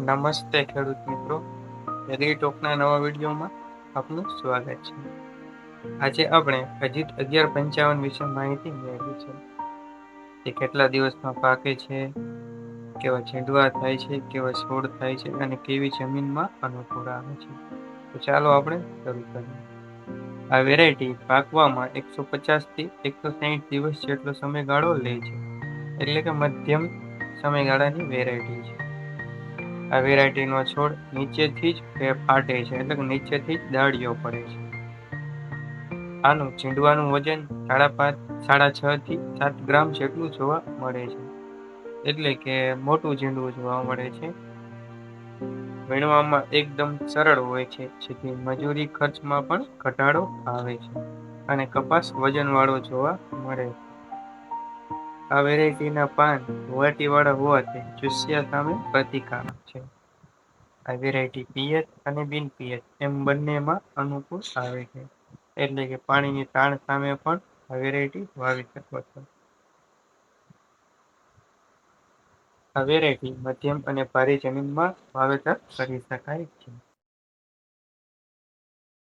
નમસ્તે ખેડૂત મિત્રો. એગ્રી ટોકના નવા વિડીયોમાં આપનું સ્વાગત છે. આજે આપણે અજીત અગિયાર પંચાવન વિશે માહિતી મેળવી છે. તે કેટલા દિવસમાં પાકે છે, કેવા છીંડવા થાય છે, કેવા છોડ થાય છે અને કેવી જમીનમાં અનુકૂળ આવે છે. તો ચાલો આપણે શરૂ કરીએ. આ વેરાયટી પાકવામાં એકસો પચાસથી એકસો સાહીઠ દિવસ જેટલો સમયગાળો લે છે. એટલે કે મધ્યમ સમયગાળાની વેરાયટી છે. આ વેરાયટીનો છોડ નીચેથી જ ફાટે છે, એટલે કે નીચેથી જ દાળીઓ પડે છે. આનું ચીંડવાનું વજન સાડા પાંચ, સાડા છ થી સાત ગ્રામ જેટલું જોવા મળે છે. એટલે કે મોટું ઝીંડવું જોવા મળે છે. વીણવામાં એકદમ સરળ હોય છે, જેથી મજૂરી ખર્ચમાં પણ ઘટાડો આવે છે. અને કપાસ વજનવાળો જોવા મળે છે. આ વેરાયટીના પાન વાટીવાળા હોવાથી ચૂસ્યા સામે પ્રતિકારક છે. આ વેરાયટી પિયત અને બિન પિયત એમ બંનેમાં અનુકૂળ આવે છે. એટલે કે પાણીની તાણ સામે પણ આ વેરાયટી વાવી શકો છો. આ વેરાયટી મધ્યમ અને ભારે જમીનમાં વાવેતર કરી શકાય છે.